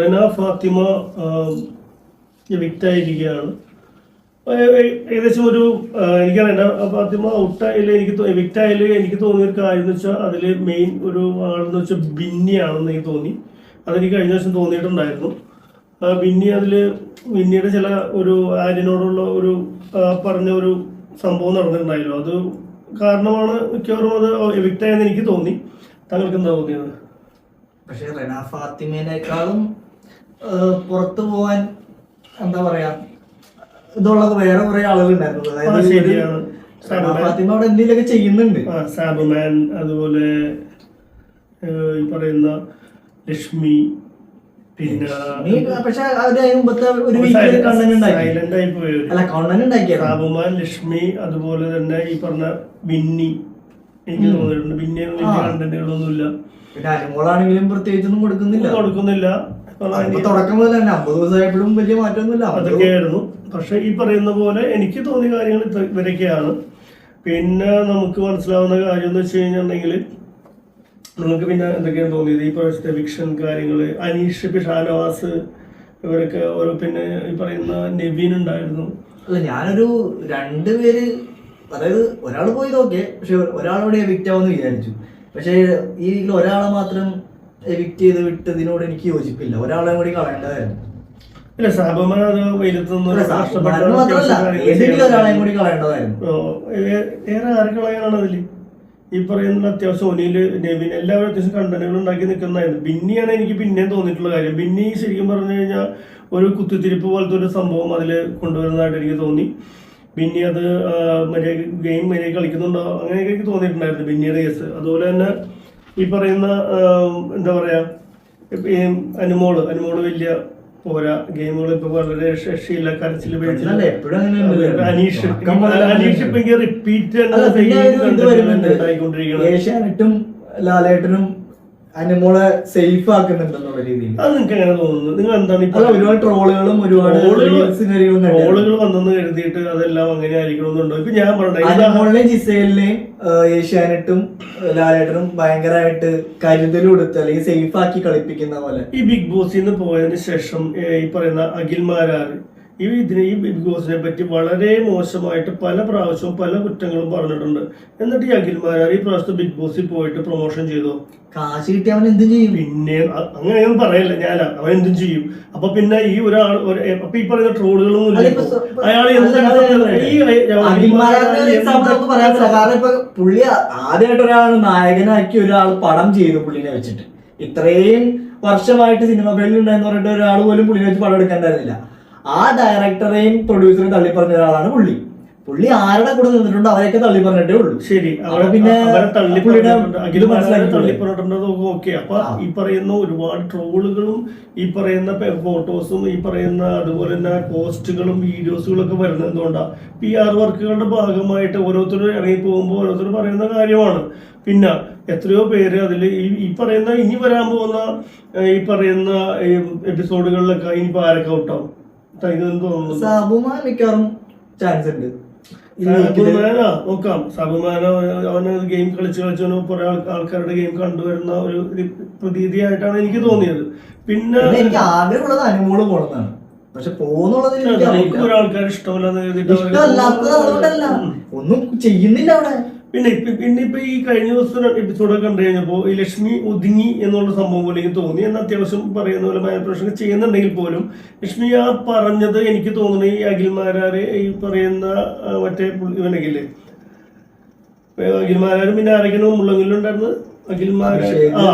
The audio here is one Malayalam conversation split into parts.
റെന ഫാത്തിമ വിക്റ്റായിരിക്കുകയാണ് ഏകദേശം ഒരു എനിക്കറിയാം ഫാത്തിമ ഔട്ടായാലും എനിക്ക് വിക്റ്റായാലും എനിക്ക് തോന്നിയ ഒരു കാര്യം എന്ന് വെച്ചാൽ അതിൽ മെയിൻ ഒരു ആളെന്ന് വെച്ചാൽ ബിന്നിയാണെന്ന് എനിക്ക് തോന്നി. അതെനിക്ക് കഴിഞ്ഞ ദിവസം തോന്നിയിട്ടുണ്ടായിരുന്നു. ബിന്നി അതിൽ ബിന്നിയുടെ ചില ഒരു ആര്യനോടുള്ള ഒരു പറഞ്ഞ ഒരു സംഭവം നടന്നിട്ടുണ്ടായല്ലോ. അത് കാരണമാണ് മിക്കവാറും അത് എവിക്റ്റായെന്ന് എനിക്ക് തോന്നി. താങ്കൾക്ക് എന്താ തോന്നിയത്? പക്ഷെ റെന ഫാത്തിമേനേക്കാളും പുറത്തു പോവാൻ എന്താ പറയാ ഇതുള്ളത് വേറെ കുറെ ആളുകൾ ഉണ്ടായിരുന്നു അതായത് ശരിയാണ്. ഫാത്തിമ അവിടെ എന്തെങ്കിലുമൊക്കെ ചെയ്യുന്നുണ്ട്. സാബുമാൻ അതുപോലെ ഈ പറയുന്ന ലക്ഷ്മി പിന്നെ പക്ഷെ സാബുമാൻ ലക്ഷ്മി അതുപോലെ തന്നെ ഈ പറഞ്ഞ ബിന്നി എനിക്ക് തോന്നിയിട്ടുണ്ട്. ബിന്നി വലിയ. കണ്ടന്റുകളൊന്നുമില്ല. പിന്നെ അനുമോളാണെങ്കിലും പ്രത്യേകിച്ചൊന്നും കൊടുക്കുന്നില്ല. കൊടുക്കുന്നില്ല. തുടക്കം മുതൽ തന്നെ അമ്പത് ദിവസമായപ്പോഴും വലിയ മാറ്റമൊന്നുമില്ല. അതൊക്കെയായിരുന്നു. പക്ഷെ ഈ പറയുന്ന പോലെ എനിക്ക് തോന്നിയ കാര്യങ്ങൾ ഇവരൊക്കെയാണ്. പിന്നെ നമുക്ക് മനസ്സിലാവുന്ന കാര്യം എന്ന് വെച്ച് കഴിഞ്ഞിട്ടുണ്ടെങ്കിൽ നിങ്ങൾക്ക് പിന്നെ എന്തൊക്കെയാണ് തോന്നിയത്? ഈ പ്രാവശ്യത്തെ വിക്ഷൻ കാര്യങ്ങൾ അനീഷ് പി ഷാനവാസ് ഇവരൊക്കെ ഓരോ പിന്നെ ഈ പറയുന്ന നെവീൻ ഉണ്ടായിരുന്നു. അല്ല ഞാനൊരു രണ്ടുപേര് അതായത് ഒരാൾ പോയി നോക്കിയേ പക്ഷെ ഒരാളോടെ വിക്റ്റാവെന്ന് വിചാരിച്ചു. പക്ഷേ ഈ വീക്കിൽ ഒരാളെ മാത്രം എവിക്റ്റ് ചെയ്ത് വിട്ടതിനോട് എനിക്ക് യോജിപ്പില്ല. ഒരാളെ കൂടി കളയേണ്ടതായിരുന്നു ഇല്ല സാബമാൻ അത് ഒരാളെയും കൂടി കളയേണ്ടതായിരുന്നു. ആര് കളയാനാണ് അതിൽ? ഈ പറയുന്ന അത്യാവശ്യം ഒനിയിൽ നെവിൻ എല്ലാവരും അത്യാവശ്യം കണ്ടന്റുകൾ ഉണ്ടാക്കി നിൽക്കുന്നതായിരുന്നു. ബിന്നിയാണ് എനിക്ക് പിന്നെയും തോന്നിയിട്ടുള്ള കാര്യം. ബിന്നി ശരിക്കും പറഞ്ഞു കഴിഞ്ഞാൽ ഒരു കുത്തിത്തിരിപ്പ് പോലത്തെ ഒരു സംഭവം അതിൽ കൊണ്ടുവരുന്നതായിട്ട് എനിക്ക് തോന്നി. ബിന്നി അത് മര്യാദ ഗെയിം മര്യാദ കളിക്കുന്നുണ്ടോ? അങ്ങനെയൊക്കെ എനിക്ക് തോന്നിയിട്ടുണ്ടായിരുന്നു. ബിന്നിയുടെ കേസ് അതുപോലെ തന്നെ ഈ പറയുന്ന എന്താ പറയാ ഇപ്പൊ ഈ അനുമോൾ അനുമോൾ വലിയ പോരാ ഗെയിമുകൾ ഇപ്പൊ വളരെ രക്ഷയില്ല ഉണ്ടല്ലോ. അനീഷ് അനീഷ് ഇപ്പൊ റിപ്പീറ്റ് ഏഷ്യാനെറ്റും ലാലേട്ടനും അനുമോളെ സേഫ് ആക്കുന്നുണ്ടെന്നുള്ള രീതിയിൽ. അത് നിങ്ങൾക്ക് എങ്ങനെ തോന്നുന്നു? നിങ്ങൾ എന്താണ് അല്ല ഒരുപാട് ട്രോളുകളും ഒരുപാട്. ട്രോളുകൾ വന്നെന്ന് കരുതിയിട്ട് അതെല്ലാം അങ്ങനെ ആയിരിക്കണമെന്നുണ്ടോ? ഇപ്പൊ ഞാൻ പറഞ്ഞ അനുമോളിനെയും ജിസേലിനെയും ഏഷ്യാനെട്ടും ലാലേട്ടനും ഭയങ്കരമായിട്ട് കരുതൽ കൊടുത്ത് അല്ലെങ്കിൽ സേഫ് ആക്കി കളിപ്പിക്കുന്ന പോലെ. ഈ ബിഗ് ബോസിൽ നിന്ന് പോയതിന് ശേഷം ഈ പറയുന്ന അഖിൽമാരാർ ഈ ഇതിനെ ഈ ബിഗ് ബോസിനെ പറ്റി വളരെ മോശമായിട്ട് പല പ്രാവശ്യവും പല കുറ്റങ്ങളും പറഞ്ഞിട്ടുണ്ട്. എന്നിട്ട് ഈ അഖിൽമാരാർ ഈ പ്രാവശ്യത്തെ ബിഗ് ബോസിൽ പോയിട്ട് പ്രൊമോഷൻ ചെയ്തു? കാശ് കിട്ടി അവൻ എന്തും ചെയ്യും. പിന്നെ അങ്ങനെ അങ്ങനെയൊന്നും പറയല്ല ഞാൻ അവൻ എന്തും ചെയ്യും. അപ്പൊ പിന്നെ ഈ ഒരാൾ ഒരു- അപ്പൊ ഈ പറയുന്ന ട്രോളുകളൊന്നും. സ- അയാൾ പുള്ളി ആദ്യമായിട്ട് ഒരാൾ നായകനാക്കി ഒരാൾ പടം ചെയ്തു പുള്ളിനെ വെച്ചിട്ട്. ഇത്രയും വർഷമായിട്ട് സിനിമകളിൽ ഉണ്ടായെന്ന് പറഞ്ഞിട്ട് ഒരാൾ പോലും പുള്ളിനെ വെച്ച് പടം എടുക്കേണ്ടതില്ല ആ ഡയറക്ടറെയും പ്രൊഡ്യൂസറെയും തള്ളി പറഞ്ഞ ഒരാളാണ് പുള്ളി. പുള്ളി ആരുടെ കൂടെ നിന്നിട്ടുണ്ട് അവരെയൊക്കെ തള്ളി പറഞ്ഞിട്ടേ ഉള്ളൂ. ശരി. അവിടെ പിന്നെ തള്ളി മനസ്സിലാക്കി തള്ളി പറഞ്ഞിട്ടുണ്ടോ ഓക്കെ. അപ്പൊ ഈ പറയുന്ന ഒരുപാട് ട്രോളുകളും ഈ പറയുന്ന ഫോട്ടോസും ഈ പറയുന്ന അതുപോലെ തന്നെ പോസ്റ്റുകളും വീഡിയോസുകളും ഒക്കെ വരുന്നത് എന്തുകൊണ്ടാ പി ആർ വർക്കുകളുടെ ഭാഗമായിട്ട് ഓരോരുത്തർ ഇറങ്ങി പോകുമ്പോൾ ഓരോരുത്തർ പറയുന്ന കാര്യമാണ്. പിന്നെ എത്രയോ പേര് അതിൽ ഈ പറയുന്ന ഇനി വരാൻ പോകുന്ന ഈ പറയുന്ന എപ്പിസോഡുകളിലൊക്കെ ഇനിയിപ്പോ ആരൊക്കെ ഔട്ടാവും? സാബുമാൻ മിക്കവാറും ചാൻസ് ഉണ്ട്. നോക്കാം. സബുമാന അവന് ഗെയിം കളിച്ച് കളിച്ചവന് കുറെ ആൾക്കാരുടെ ഗെയിം കണ്ടുവരുന്ന ഒരു പ്രതീതിയായിട്ടാണ് എനിക്ക് തോന്നിയത്. പിന്നെ എനിക്ക് ആഗ്രഹമുള്ളത് അനുമോൾ പോണെന്നാണ് പക്ഷെ പോകുന്നുള്ളത് എനിക്ക് നമുക്ക് അറിയില്ല. ഒരാൾക്കാർ ഉം. ഒന്നും ചെയ്യുന്നില്ല അവിടെ. പിന്നെ ഇപ്പൊ പിന്നെ ഇപ്പൊ ഈ കഴിഞ്ഞ ദിവസം എപ്പിസോഡൊക്കെ കണ്ടു കഴിഞ്ഞപ്പോ ഈ ലക്ഷ്മി ഒതുങ്ങി എന്നുള്ള സംഭവം പോലെ എനിക്ക് തോന്നി. എന്നാൽ അത്യാവശ്യം പറയുന്ന പോലെ മാനിപ്പുലേഷൻ ചെയ്യുന്നുണ്ടെങ്കിൽ പോലും ലക്ഷ്മി ആ പറഞ്ഞത് എനിക്ക് തോന്നുന്നത് ഈ അഖിൽമാരാര് ഈ പറയുന്ന മറ്റേ പുള്ളി- ഇവനൊക്കെ അഖിൽമാരാരും പിന്നെ ആരെങ്കിലും മുള്ളെങ്കിലും ഉണ്ടായിരുന്നു അഖിൽമാരാർ അഭിഷേക്. ആ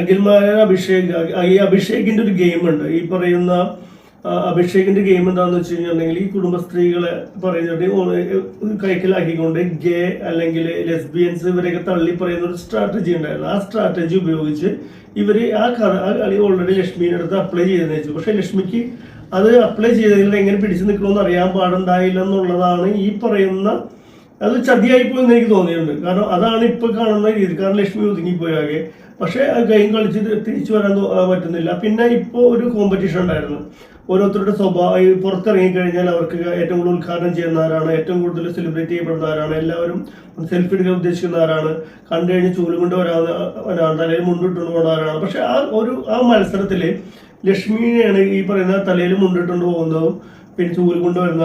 അഖിൽമാരാർ അഭിഷേക് ഈ അഭിഷേകിന്റെ ഒരു ഗെയിം ഉണ്ട് ഈ പറയുന്ന അഭിഷേകിന്റെ ഗെയിം എന്താണെന്ന് വെച്ച് കഴിഞ്ഞിട്ടുണ്ടെങ്കിൽ ഈ കുടുംബ സ്ത്രീകളെ പറയുന്നത് കൈക്കലാക്കിക്കൊണ്ട് ഗേ അല്ലെങ്കിൽ ലെസ്ബിയൻസ് ഇവരെയൊക്കെ തള്ളി പറയുന്ന ഒരു സ്ട്രാറ്റജി ഉണ്ടായിരുന്നു. ആ സ്ട്രാറ്റജി ഉപയോഗിച്ച് ഇവർ ആ കളി ഓൾറെഡി ലക്ഷ്മിയുടെ അടുത്ത് അപ്ലൈ ചെയ്തെന്ന് വെച്ചു. പക്ഷെ ലക്ഷ്മിക്ക് അത് അപ്ലൈ ചെയ്തതിൽ എങ്ങനെ പിടിച്ചു നിൽക്കണമെന്ന് അറിയാൻ പാടുണ്ടായില്ല എന്നുള്ളതാണ് ഈ പറയുന്ന അത് ചതിയായി എന്ന് എനിക്ക് തോന്നിയിട്ടുണ്ട്. കാരണം അതാണ് ഇപ്പോൾ കാണുന്ന രീതി. കാരണം ലക്ഷ്മി ഒതുങ്ങിപ്പോയാകെ പക്ഷേ ആ ഗെയിം കളിച്ച് തിരിച്ചു വരാൻ പറ്റുന്നില്ല. പിന്നെ ഇപ്പോൾ ഒരു കോമ്പറ്റീഷൻ ഉണ്ടായിരുന്നു. ഓരോരുത്തരുടെ സ്വഭാവം പുറത്തിറങ്ങിക്കഴിഞ്ഞാൽ പുറത്തിറങ്ങി കഴിഞ്ഞാൽ അവർക്ക് ഏറ്റവും കൂടുതൽ ഉദ്ഘാടനം ചെയ്യുന്ന ആരാണ് ഏറ്റവും കൂടുതൽ സെലിബ്രേറ്റ് ചെയ്യപ്പെടുന്ന ആരാണ് എല്ലാവരും സെൽഫി എടുക്കാൻ ഉദ്ദേശിക്കുന്ന ആരാണ് കണ്ടു കഴിഞ്ഞ് ചൂലും കൊണ്ട് വരാവുന്ന വരാണ് അല്ലെങ്കിൽ മുണ്ടിട്ടുകൊണ്ട് പോകുന്ന ആരാണ് പക്ഷെ ആ ഒരു ആ മത്സരത്തിൽ ലക്ഷ്മിയാണ് ഈ പറയുന്ന തലയിൽ മുണ്ടിട്ടുകൊണ്ട് പോകുന്നതും പിന്നെ ചൂൽ കൊണ്ട് വരുന്ന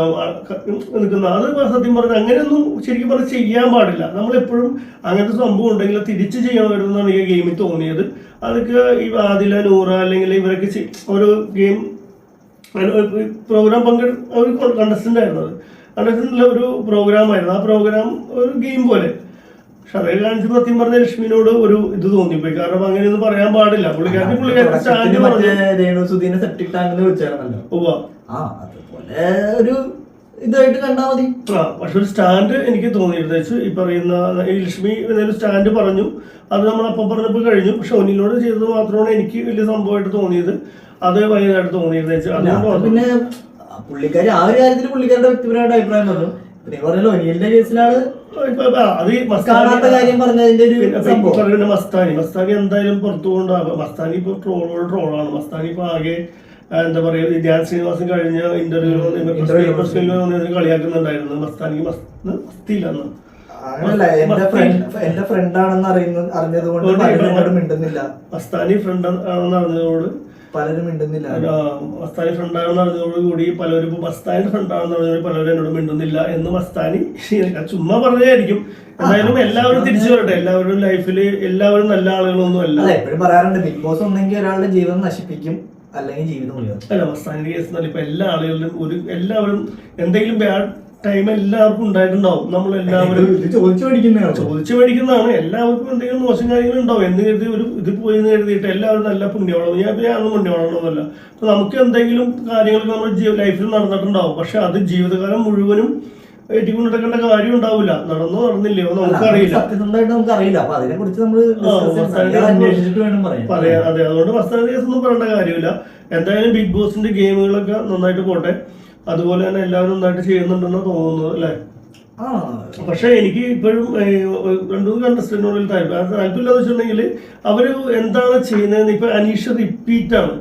നിൽക്കുന്ന അത് സത്യം പറഞ്ഞാൽ അങ്ങനെയൊന്നും ശരിക്കും പറഞ്ഞാൽ ചെയ്യാൻ പാടില്ല. നമ്മളെപ്പോഴും അങ്ങനത്തെ സംഭവം ഉണ്ടെങ്കിൽ തിരിച്ച് ചെയ്യണം ചെയ്യണമായിരുന്നാണ് ഈ ഗെയിമിൽ തോന്നിയത്. അതൊക്കെ ഈ ആദില നൂറ അല്ലെങ്കിൽ ഇവരൊക്കെ ഒരു ഗെയിം പ്രോഗ്രാം പങ്കെ ഒരു കണ്ടസ്റ്റന്റ് ആയിരുന്നത് കണ്ടസ്റ്റന്റിലെ ഒരു പ്രോഗ്രാം ആയിരുന്നു. ആ പ്രോഗ്രാം ഒരു ഗെയിം പോലെ. പക്ഷെ അതേ കാണിച്ച് സത്യം പറഞ്ഞ ലക്ഷ്മിനോട് ഒരു ഇത് തോന്നിപ്പോയി. കാരണം അങ്ങനെയൊന്നും പറയാൻ പാടില്ല. സ്റ്റാൻഡ് പറഞ്ഞു. സെപ്റ്റിക് ടാങ്ക് വിളിച്ചായിരുന്നല്ലോ ആ അതുപോലെ ഒരു ഇതായിട്ട് കണ്ടാ മതി. ആ പക്ഷെ ഒരു സ്റ്റാൻഡ് എനിക്ക് തോന്നിയിരുന്നു. വെച്ച് ഈ പറയുന്ന ഈ ലക്ഷ്മി എന്നൊരു സ്റ്റാൻഡ് പറഞ്ഞു. അത് നമ്മൾ അപ്പം പറഞ്ഞപ്പോൾ കഴിഞ്ഞു. പക്ഷെ ഒന്നിനോട് ചെയ്തത് മാത്രമാണ് എനിക്ക് വലിയ സംഭവമായിട്ട് തോന്നിയത്. അത് വലുതായിട്ട് തോന്നിയിരുന്നു അതുകൊണ്ട് പിന്നെ പുള്ളിക്കാരി ആ ഒരു കാര്യത്തിൽ പുള്ളിക്കാരുടെ വ്യക്തിപരമായിട്ട് അഭിപ്രായം പറഞ്ഞു. പിന്നെ പറഞ്ഞല്ലോ ഒനിയലിന്റെ കേസിലാണ് കാണാത്ത കാര്യം പറഞ്ഞതിന്റെ ഒരു സംഭവം. മസ്താനി. മസ്താനി എന്തായാലും പുറത്തു കൊണ്ടാകും മസ്താനി ഇപ്പൊ ട്രോളോട് ട്രോളാണ് മസ്താനി ഇപ്പൊ ആകെ എന്താ പറയാ ധ്യാൻ ശ്രീനിവാസൻ കഴിഞ്ഞ ഇന്റർവ്യൂ കളിയാക്കുന്നുണ്ടായിരുന്നു. മസ്താനിക്ക് മസ്തിയില്ലെന്ന് അങ്ങനല്ല എന്റെ ഫ്രണ്ട് എന്റെ ഫ്രണ്ടാണെന്ന് അറിയുന്ന അറിഞ്ഞത് കൊണ്ട് മിണ്ടുന്നില്ല. മസ്താനി ഫ്രണ്ട് ആണെന്ന് അറിഞ്ഞതോട് പലരും മിണ്ടുന്നില്ല. മസ്താനി ഫ്രണ്ട് ആണെന്ന് അറിഞ്ഞതോട് കൂടി പലരും ഇപ്പൊ മസ്താനി ഫ്രണ്ട് ആണെന്ന് അറിഞ്ഞതോട് പലരും എന്നോട് മിണ്ടുന്നില്ല എന്ന് മസ്താനി ചുമ്മാ പറഞ്ഞതായിരിക്കും. എന്തായാലും എല്ലാവരും തിരിച്ചു വരട്ടെ. എല്ലാവരും ലൈഫിൽ എല്ലാവരും നല്ല ആളുകളൊന്നും അല്ല. എപ്പോഴും പറയാറുണ്ട് ബിഗ് ബോസ് ഒന്നെങ്കിൽ ഒരാളുടെ ജീവിതം നശിപ്പിക്കും അല്ലെങ്കിൽ ജീവിതം അല്ല മസ്താനിന്റെ കേസ് എന്നാൽ ഇപ്പൊ എല്ലാ ആളുകളിലും ഒരു എല്ലാവരും എന്തെങ്കിലും ബാഡ് ടൈം എല്ലാവർക്കും ഉണ്ടായിട്ടുണ്ടാവും. നമ്മൾ എല്ലാവരും ചോദിച്ചു മേടിക്കുന്നതാണ് ചോദിച്ചു മേടിക്കുന്നതാണ്. എല്ലാവർക്കും എന്തെങ്കിലും മോശം കാര്യങ്ങൾ ഉണ്ടാവും എന്ന് കരുതി ഒരു ഇത് പോയി എന്ന് കരുതിയിട്ട് എല്ലാവരും നല്ല പുണ്യമാണോ ഞാൻ ഞാൻ അന്ന് പുണ്യവളമൊന്നുമല്ല അപ്പൊ നമുക്ക് എന്തെങ്കിലും കാര്യങ്ങളൊക്കെ നമ്മുടെ ലൈഫിൽ നടന്നിട്ടുണ്ടാവും. പക്ഷെ അത് ജീവിതകാലം മുഴുവനും ഏറ്റിക്കൊണ്ടിരിക്കേണ്ട കാര്യം ഉണ്ടാവില്ല. നടന്നോ നടന്നില്ലയോ നമുക്കറിയില്ല. സത്യസന്ധമായിട്ട് നമുക്ക് അറിയില്ല അപ്പൊ അതിനെ കുറിച്ച് നമ്മൾ ആ, മസ്താനിയുടെ അന്വേഷിച്ചിട്ട് വേണം പറയാം അതെ. അതുകൊണ്ട് മസ്താനി കേസ് ഒന്നും പറയേണ്ട കാര്യമില്ല. എന്തായാലും ബിഗ് ബോസിന്റെ ഗെയിമുകളൊക്കെ നന്നായിട്ട് പോട്ടെ. അതുപോലെ തന്നെ എല്ലാവരും നന്നായിട്ട് ചെയ്യുന്നുണ്ടെന്ന് തോന്നുന്നു അല്ലേ? പക്ഷെ എനിക്ക് ഇപ്പോഴും രണ്ടു മൂന്ന് കണ്ടസ്റ്റന്റിനോട് താല്പര്യം. താല്പര്യമില്ലാന്ന് വെച്ചിട്ടുണ്ടെങ്കിൽ അവർ എന്താണ് ചെയ്യുന്നതെന്ന് ഇപ്പൊ അനീഷ് റിപ്പീറ്റ് ആണ്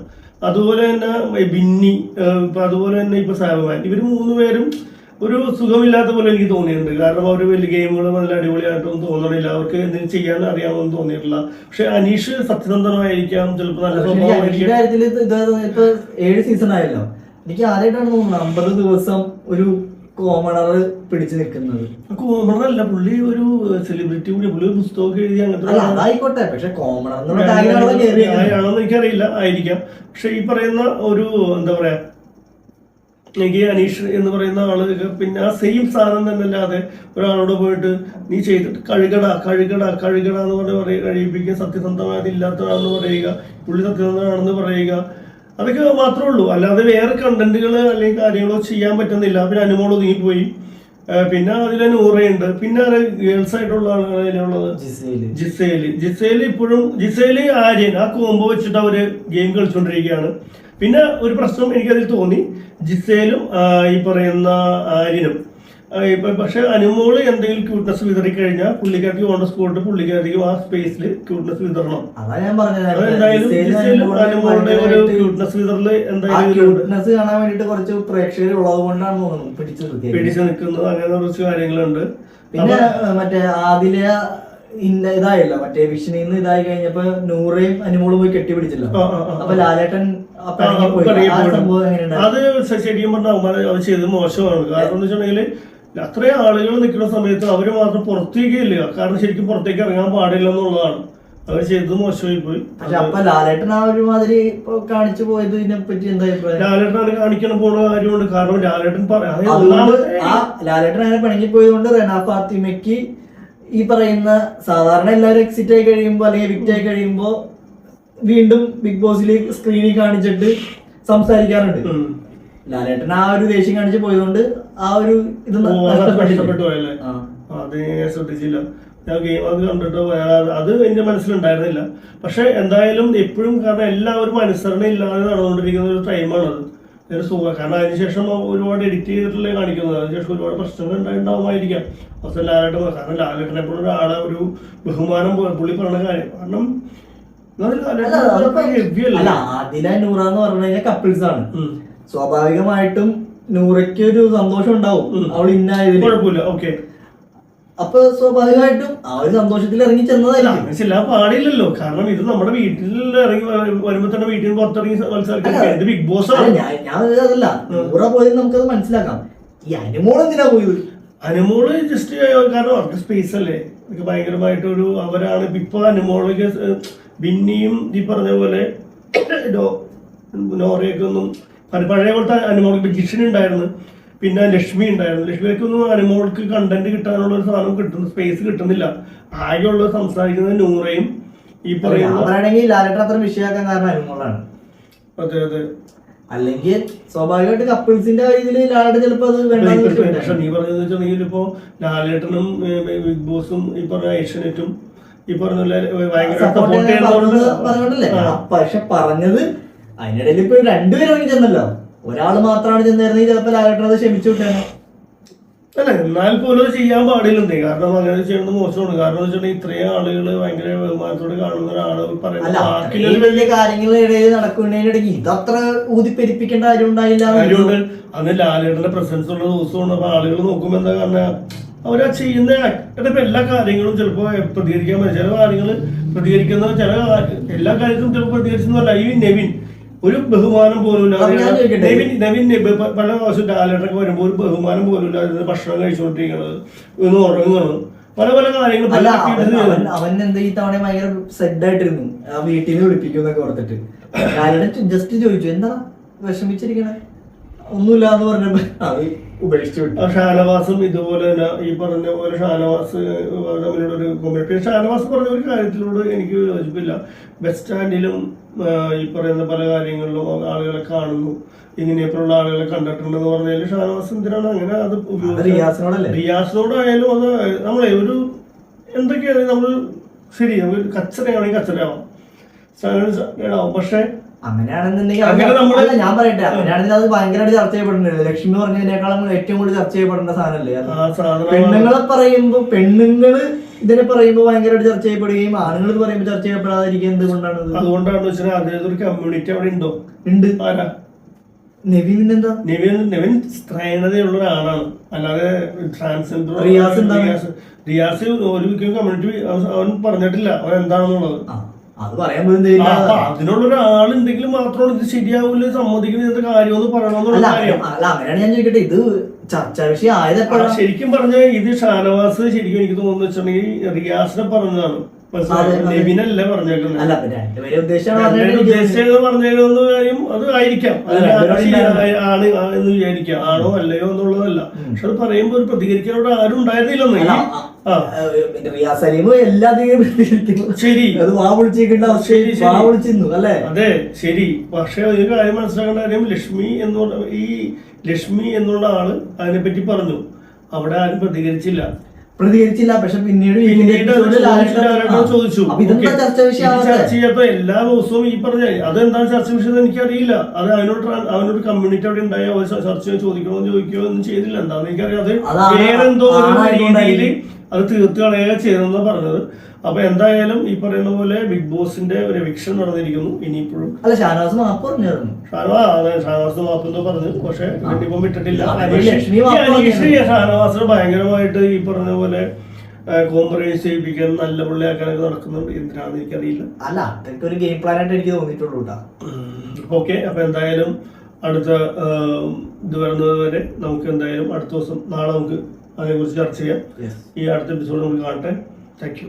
അതുപോലെ തന്നെ ബിന്നി ഇപ്പൊ അതുപോലെ തന്നെ ഇപ്പൊ സാബമാൻ. ഇവർ മൂന്ന് പേരും ഒരു സുഖമില്ലാത്ത പോലെ എനിക്ക് തോന്നിയിട്ടുണ്ട്. കാരണം അവർ വലിയ ഗെയിമുകൾ നല്ല അടിപൊളിയായിട്ടൊന്നും തോന്നണില്ല. അവർക്ക് എന്തെങ്കിലും ചെയ്യാൻ അറിയാമെന്ന് തോന്നിയിട്ടില്ല. പക്ഷെ അനീഷ് സത്യസന്ധമായിരിക്കാം ചിലപ്പോൾ നല്ല സ്വഭാവമായിരിക്കാം. ഇത് ഏഴ് സീസൺ ആയല്ലോ. എനിക്ക് ആദ്യമായിട്ടാണ് തോന്നുന്നത്. അമ്പത് ദിവസം ഒരു കോമണർ പിടിച്ചു നിൽക്കുന്നത്. അല്ല പുള്ളി ഒരു സെലിബ്രിറ്റി കൂടി പുള്ളി ഒരു പുസ്തകമൊക്കെ എഴുതി അങ്ങനത്തെ ആയിക്കോട്ടെ പക്ഷെ കോമണർ ആണെന്ന് എനിക്കറിയില്ല ആയിരിക്കാം. പക്ഷെ ഈ പറയുന്ന ഒരു എന്താ പറയാ എനിക്ക് അനീഷ് എന്ന് പറയുന്ന ആൾ പിന്നെ ആ സെയിം സാധനം തന്നെ അല്ലാതെ ഒരാളോട് പോയിട്ട് നീ ചെയ്തിട്ട് കഴുകട കഴുകട കഴുകട എന്ന് പറഞ്ഞ് പറയുക കഴിയിപ്പിക്കുക സത്യസന്ധമായത് ഇല്ലാത്തതാണെന്ന് പറയുക പുള്ളി സത്യസന്ധമാണെന്ന് പറയുക അതൊക്കെ മാത്രമേ ഉള്ളൂ. അല്ലാതെ വേറെ കണ്ടന്റുകൾ അല്ലെങ്കിൽ കാര്യങ്ങളോ ചെയ്യാൻ പറ്റുന്നില്ല. പിന്നെ അനുമോൾ ഒതുങ്ങിപ്പോയി. ആ, പിന്നെ അതിലെ നൂറയുണ്ട്. പിന്നെ ഗേൾസ് ആയിട്ടുള്ള ആളുകളുള്ളത് അതിലുള്ളത്? ജിസേൽ. ജിസേൽ. ഇപ്പോഴും ജിസേൽ ആര്യൻ. ആ കോംബോ വെച്ചിട്ട് അവർ ഗെയിം കളിച്ചുകൊണ്ടിരിക്കുകയാണ് പിന്നെ ഒരു പ്രശ്നം എനിക്കതിൽ തോന്നി. ജിസേലും ഈ പറയുന്ന ആര്യനും. ഇപ്പൊ പക്ഷെ അനുമോൾ എന്തെങ്കിലും ക്യൂട്ട്നെസ് വിതറി കഴിഞ്ഞാൽ പുള്ളിക്കാർക്ക് ഓൺ സ്പോട്ട് പുള്ളിക്കാരിക്കും ആ സ്പേസിൽ ക്യൂട്ട്നെസ് വിതറണം. അതാ ഞാൻ പറഞ്ഞത്. എന്തായാലും അനുമോളുടെ ഒരു ക്യൂട്ട്നെസ് വിതറൽ എന്തായാലും. ക്യൂട്ട്നെസ് കാണാൻ വേണ്ടിട്ട് കുറച്ച് പ്രേക്ഷകർ ഉള്ളത് കൊണ്ടാണ് തോന്നുന്നു പിടിച്ചു പിടിച്ചു നിൽക്കുന്നത് അങ്ങനെ കുറച്ച് കാര്യങ്ങളുണ്ട്. പിന്നെ മറ്റേ ആദില ഇന്ന ഇതായല്ലോ. മറ്റേ വിഷ്ണുന്ന് ഇതായി കഴിഞ്ഞപ്പോ നൂറേയും അനുമോളും പോയി കെട്ടിപ്പിടിച്ചില്ല. അപ്പൊ ലാലേട്ടൻ? അത് ശരിക്കും പറഞ്ഞാൽ അത് ചെയ്തത് മോശമാണ്. കാരണം എന്ന് വെച്ചിട്ടുണ്ടെങ്കിൽ അത്രയും ആളുകൾ നിൽക്കുന്ന സമയത്ത് അവർ മാത്രം പുറത്തേക്ക് ഇല്ല. കാരണം ശരിക്കും പുറത്തേക്ക് ഇറങ്ങാൻ പാടില്ല എന്നുള്ളതാണ്. അവർ ചെയ്തത് മോശമായി പോയി അപ്പൊ ലാലേട്ടൻ ആ ഒരു മാതിരി കാണിച്ചു പോയത് ഇതിനെ പറ്റി എന്താ അഭിപ്രായം? ലാലേട്ടൻ കാണിക്കണം പോണ കാര്യമുണ്ട്. കാരണം ലാലേട്ടൻ പറയാം ലാലേട്ടൻ അങ്ങനെ പിണങ്ങി പോയതുകൊണ്ട് റെനാ ഫാത്തിമയ്ക്ക് ഈ പറയുന്ന സാധാരണ എല്ലാവരും എക്സിറ്റ് ആയി കഴിയുമ്പോൾ അല്ലെങ്കിൽ വിക്റ്റ് ആയി കഴിയുമ്പോൾ വീണ്ടും ബിഗ് ബോസിൽ സ്ക്രീനിൽ കാണിച്ചിട്ട് സംസാരിക്കാറുണ്ട്. ലാലേട്ടൻ ആ ഒരു ദേഷ്യം കാണിച്ച് പോയതുകൊണ്ട് ആ ഒരു ഇത്. നഷ്ടപ്പെട്ടു. പോയല്ലേ. അത് ഞാൻ ശ്രദ്ധിച്ചില്ല. ഞാൻ ഗെയിം അത് കണ്ടിട്ട് അത് എന്റെ മനസ്സിലുണ്ടായിരുന്നില്ല. പക്ഷെ എന്തായാലും എപ്പോഴും കാരണം എല്ലാവരും അനുസരണ ഇല്ലാതെ നടന്നുകൊണ്ടിരിക്കുന്ന ഒരു അത്. ഒരു സുഖം. കാരണം അതിനുശേഷം ഒരുപാട് എഡിറ്റ് ചെയ്തിട്ടല്ലേ കാണിക്കുന്നത്. അതിനുശേഷം ഒരുപാട് പ്രശ്നങ്ങൾ ഉണ്ടായിട്ടുണ്ടാവുമായിരിക്കാം അവസാനം ലാലേട്ടൻ കാരണം ലാലേട്ടനെ പോലെ ഒരാളെ ഒരു ബഹുമാനം പുള്ളി പറഞ്ഞ കാര്യം. കാരണം ആദില നൂറ എന്ന് പറഞ്ഞു കഴിഞ്ഞാൽ കപ്പിൾസ് ആണ്. സ്വാഭാവികമായിട്ടും നൂറയ്ക്ക് ഒരു സന്തോഷം ഉണ്ടാവും. അവൾ ഇന്നായതിൽ കുഴപ്പമില്ല. ഓക്കെ. അപ്പൊ സ്വാഭാവികമായിട്ടും ആ ഒരു സന്തോഷത്തിൽ ഇറങ്ങി ചെന്നതല്ല പാടില്ലല്ലോ. കാരണം ഇത് നമ്മുടെ വീട്ടിൽ ഇറങ്ങി വരുമ്പോ തന്നെ വീട്ടിൽ നിന്ന് പുറത്തിറങ്ങി മത്സരിക്കാൻ ഇത് ബിഗ് ബോസ് ആണ്. ഞാൻ അതല്ല നൂറ പോയത് നമുക്കത് മനസ്സിലാക്കാം. ഈ അനുമോൾ എന്തിനാ പോയത് അനുമോൾ ജസ്റ്റ് കാരണം അവർക്ക് സ്പേസ് അല്ലേ? ഭയങ്കരമായിട്ട് ഒരു അവരാണ്. ഇപ്പൊ- അനുമോളിക്ക് ബിന്നിയും ഈ പറഞ്ഞ പോലെ നോറയൊക്കെ ഒന്നും പഴയ പോലത്തെ അനുമോൾക്ക് ജിഷൻ ഉണ്ടായിരുന്നു. പിന്നെ ലക്ഷ്മി ഉണ്ടായിരുന്നു. ലക്ഷ്മിയൊക്കെ ഒന്നും അനുമോൾക്ക് കണ്ടന്റ് കിട്ടാനുള്ള ഒരു സാധനം കിട്ടുന്നു സ്പേസ് കിട്ടുന്നില്ല. ആകെയുള്ള സംസാരിക്കുന്നത് നൂറയും ഈ പറയുന്ന വിഷയമാക്കാൻ കാരണം അനുമോളാണ്. അതെ അതെ. അല്ലെങ്കിൽ സ്വാഭാവികമായിട്ട് കപ്പിൾസിന്റെ ഇതിൽ ലാലേട്ടൻ ചിലപ്പോ അത് പക്ഷെ നീ പറഞ്ഞു വെച്ചിട്ടുണ്ടെങ്കിൽ ഇപ്പോ ലാലേട്ടനും ബിഗ് ബോസും ഈ പറഞ്ഞ ഏഷ്യനെറ്റും ഈ പറഞ്ഞ പക്ഷെ പറഞ്ഞത് അതിനിടയിൽ ഇപ്പൊ രണ്ടുപേരും ചെന്നല്ലോ. ഒരാൾ മാത്രമാണ് ചെന്നിരുന്നെങ്കിൽ ചിലപ്പോൾ ലാലേട്ടൻ അത് ക്ഷമിച്ചു അല്ല എന്നാൽ പോലും ചെയ്യാൻ പാടില്ലെന്നേ കാരണം അങ്ങനെ ചെയ്യുന്നത് മോശമാണ്. കാരണം എന്ന് വെച്ചിട്ടുണ്ടെങ്കിൽ ഇത്രയും ആളുകൾ ഭയങ്കര ബഹുമാനത്തോട് കാണുന്ന ഒരാൾ പറയുന്നത് പറയുന്ന അത്രയും വലിയ കാര്യങ്ങൾ ഇടയിൽ നടക്കുന്നതിനിടയ്ക്ക് ഇതത്ര ഊതിപ്പെരിപ്പിക്കേണ്ട കാര്യം ഉണ്ടായില്ല എന്ന് കാര്യമുണ്ട്. അന്ന് ലാലേട്ടന്റെ പ്രസൻസ് ഉള്ള ദിവസമാണ് അപ്പൊ ആളുകൾ നോക്കുമ്പോ എന്താ കാരണം അവരാ ചെയ്യുന്ന എല്ലാ കാര്യങ്ങളും ചിലപ്പോ പ്രതികരിക്കാൻ പറ്റും. ചില കാര്യങ്ങൾ പ്രതികരിക്കുന്ന ചില എല്ലാ കാര്യത്തിലും ചിലപ്പോൾ പ്രതികരിച്ചെന്നല്ല. ഈ നെവിൻ ഒരു ബഹുമാനം പോലും പല പ്രാവശ്യം ലാലേട്ടൊക്കെ വരുമ്പോൾ ഒരു ബഹുമാനം പോലും ഇല്ലാതെ ഭക്ഷണം കഴിച്ചുകൊണ്ടിരിക്കുന്നത് ഒന്ന് ഉറങ്ങുന്നത് പല പല കാര്യങ്ങൾ അവൻ എന്താ ഈ തവണ ഭയങ്കര സെഡ് ആയിട്ടിരുന്നു ആ വീട്ടിൽ നിന്ന് വിളിപ്പിക്കുന്നൊക്കെ ഓർത്തിട്ട്. ജസ്റ്റ് ചോദിച്ചു എന്താ വിഷമിച്ചിരിക്കണേ? ഒന്നുമില്ല എന്ന് പറഞ്ഞപ്പോ അത് ഉപേക്ഷിച്ചു വിട്ടു. ഷാനവാസും ഇതുപോലെ തന്നെ ഈ പറഞ്ഞ പോലെ ഷാനവാസ് തമ്മിലുള്ള ഒരു കോമ്പിനേഷൻ ഷാനവാസ് പറഞ്ഞ ഒരു കാര്യത്തിലൂടെ എനിക്ക് യോജിപ്പില്ല. ബസ് സ്റ്റാൻഡിലും ഈ പറയുന്ന പല കാര്യങ്ങളിലും ആളുകളെ കാണുന്നു. ഇങ്ങനെയൊക്കെയുള്ള ആളുകളെ കണ്ടിട്ടുണ്ടെന്ന് പറഞ്ഞാൽ ഷാനവാസ് എന്തിനാണ് അങ്ങനെ അത് റിയാസിനോടായാലും അത് നമ്മളെ ഒരു എന്തൊക്കെയാണെങ്കിൽ നമ്മൾ ശരി നമുക്ക് കച്ചറയാണെങ്കിൽ കച്ചറയാവാം. സ- പക്ഷേ അങ്ങനെയാണെന്നുണ്ടെങ്കിൽ ഞാൻ പറയട്ടെ. അങ്ങനെയാണെങ്കിൽ അത് ഭയങ്കരമായിട്ട് ചർച്ച ചെയ്യപ്പെടുന്നുണ്ട് ലക്ഷ്മി പറഞ്ഞതിനേക്കാളും ഏറ്റവും കൂടുതൽ ചർച്ച ചെയ്യപ്പെടേണ്ട സാധനമല്ലേ? ആ പെണ്ണുങ്ങളെ പറയുമ്പോ പെണ്ണുങ്ങൾ ഇതിനെ പറയുമ്പോ ഭയങ്കരമായിട്ട് ചർച്ച ചെയ്യപ്പെടുകയും ആണുങ്ങൾ പറയുമ്പോൾ പറയുമ്പോ ചർച്ച ചെയ്യപ്പെടാതിരിക്കുക എന്തുകൊണ്ടാണ് അതുകൊണ്ടാണ് വെച്ചാൽ അതിനകത്ത് ഒരു കമ്മ്യൂണിറ്റി അവിടെ ഉണ്ടോ? ഉണ്ട്. ആരാ? നെവിൻ എന്താ നിവിൻ നിവിൻ സ്ത്രൈണതയുള്ള ഒരാളാണ് അല്ലാതെ ട്രാൻസ്ജെൻഡർ റിയാസ്? റിയാസ് ഒരു കമ്മ്യൂണിറ്റി അവൻ പറഞ്ഞിട്ടില്ല. അവൻ എന്താണെന്നുള്ളത്. അത് പറയാൻ പോലും അതിനുള്ളൊരു ആളുണ്ടെങ്കിൽ മാത്രമാണ് ഇത് ശരിയാവില്ല സമ്മതിക്കുന്ന ഇതിന്റെ കാര്യമെന്ന് പറയണമെന്നുള്ള കാര്യം. അല്ല അങ്ങനെയാണ് ഞാൻ ചോദിക്കട്ടെ. ഇത് ചർച്ചാ വിഷയം ആയതെപ്പോഴാണ് ശരിക്കും പറഞ്ഞ ഇത് ഷാനവാസ് ശരിക്കും എനിക്ക് തോന്നുന്നു വെച്ചിട്ടുണ്ടെങ്കിൽ റിയാസിനെ പറഞ്ഞതാണ്. പറഞ്ഞേക്കുന്നത്. ഉദ്ദേശിച്ചത് പറഞ്ഞേക്കുന്ന കാര്യം അത് ആയിരിക്കാം. എന്ന് വിചാരിക്കാം. ആണോ അല്ലയോ എന്നുള്ളതല്ല. പക്ഷെ അത് പറയുമ്പോൾ ഒരു പ്രതികരിക്കാനോട് ആരും ഉണ്ടായിരുന്നില്ലെന്ന്. റിയാസ് സലീം എല്ലാത്തിനും പ്രതികരിക്കുന്നു ശരി. അത് വാ വിളിച്ചേക്കേണ്ട ശരി. വാ വിളിച്ചിരുന്നു അല്ലേ? അതെ ശരി. പക്ഷെ ഒരു കാര്യം മനസ്സിലാക്കേണ്ട കാര്യം ലക്ഷ്മി എന്നുള്ള ഈ ലക്ഷ്മി എന്നുള്ള ആൾ അതിനെപ്പറ്റി പറഞ്ഞു. അവിടെ ആരും പ്രതികരിച്ചില്ല. പ്രതികരിച്ചില്ല പക്ഷെ പിന്നീട് ചോദിച്ചു. ചർച്ച ചെയ്യപ്പോ ചെയ്യാത്ത എല്ലാ ദിവസവും ഈ പറഞ്ഞ അതെന്താണ് ചർച്ച വിഷയം എനിക്കറിയില്ല. അത് അതിനോട് അവനോട് അവനൊരു കമ്മ്യൂണിറ്റി അവിടെ ഉണ്ടായ. ചർച്ച ചോദിക്കണോ ചോദിക്കോ ഒന്നും ചെയ്തില്ല. എന്താണെന്ന് എനിക്കറിയാം. അത് വേറെന്തോ രീതിയിൽ അത് തീർത്ത് കളയുക ചെയ്തെന്നാ പറഞ്ഞത്. അപ്പൊ എന്തായാലും ഈ പറയുന്ന പോലെ ബിഗ് ബോസിന്റെ ഒരു എവിക്ഷൻ നടന്നിരിക്കുന്നു. ഇനിയിപ്പോഴും അല്ല ഷാനവാസ് മാപ്പ് പറഞ്ഞായിരുന്നു ഷാനവാസ് അതെ മാപ്പ് എന്ന് പറഞ്ഞു. പക്ഷെ ഇപ്പം വിട്ടിട്ടില്ല. അനീഷ്. ഷാനവാസിന് ഭയങ്കരമായിട്ട് ഈ പറഞ്ഞ പോലെ കോംപ്രമൈസ് ചെയ്യിപ്പിക്കാൻ നല്ല പുള്ളിയാക്കാനൊക്കെ നടക്കുന്നുണ്ട്. എന്തിനാണെന്ന് എനിക്കറിയില്ല. അല്ല അതൊക്കെ ഒരു ഗെയിം പ്ലാൻ ആയിട്ട് എനിക്ക് തോന്നിയിട്ടുള്ളൂ ഓക്കെ. അപ്പൊ എന്തായാലും അടുത്ത ഇത് വരുന്നത് വരെ നമുക്ക് എന്തായാലും അടുത്ത ദിവസം നാളെ നമുക്ക് അതിനെക്കുറിച്ച് ചർച്ച ചെയ്യാം. ഈ അടുത്ത എപ്പിസോഡ് നമുക്ക് കാണട്ടെ. Thank you